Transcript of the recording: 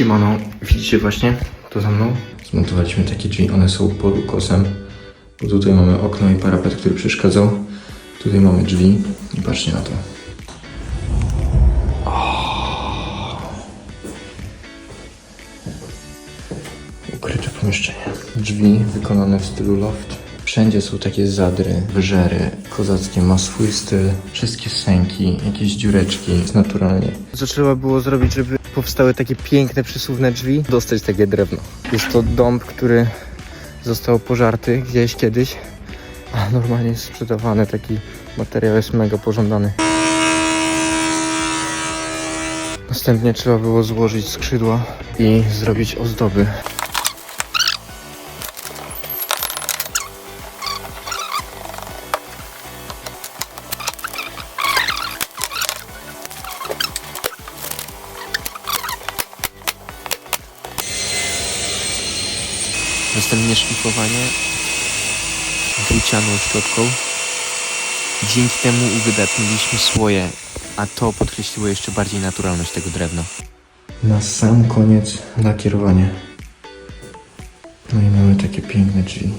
Siemano, widzicie właśnie, to za mną? Zmontowaliśmy takie drzwi, one są pod ukosem. Bo tutaj mamy okno i parapet, który przeszkadzał. Tutaj mamy drzwi i patrzcie na to. Ukryte pomieszczenie. Drzwi wykonane w stylu loft. Wszędzie są takie zadry, wyżery. Kozackie ma swój styl. Wszystkie sęki, jakieś dziureczki. Jest naturalnie. Co trzeba było zrobić, żeby powstały takie piękne, przesuwne drzwi? Dostać takie drewno. Jest to dąb, który został pożarty gdzieś kiedyś. A normalnie jest sprzedawany. Taki materiał jest mega pożądany. Następnie trzeba było złożyć skrzydła i zrobić ozdoby. Następnie szlifowanie drucianą szczotką. Dzięki temu uwydatniliśmy słoje, a to podkreśliło jeszcze bardziej naturalność tego drewna. Na sam koniec lakierowanie. No i mamy takie piękne drzwi.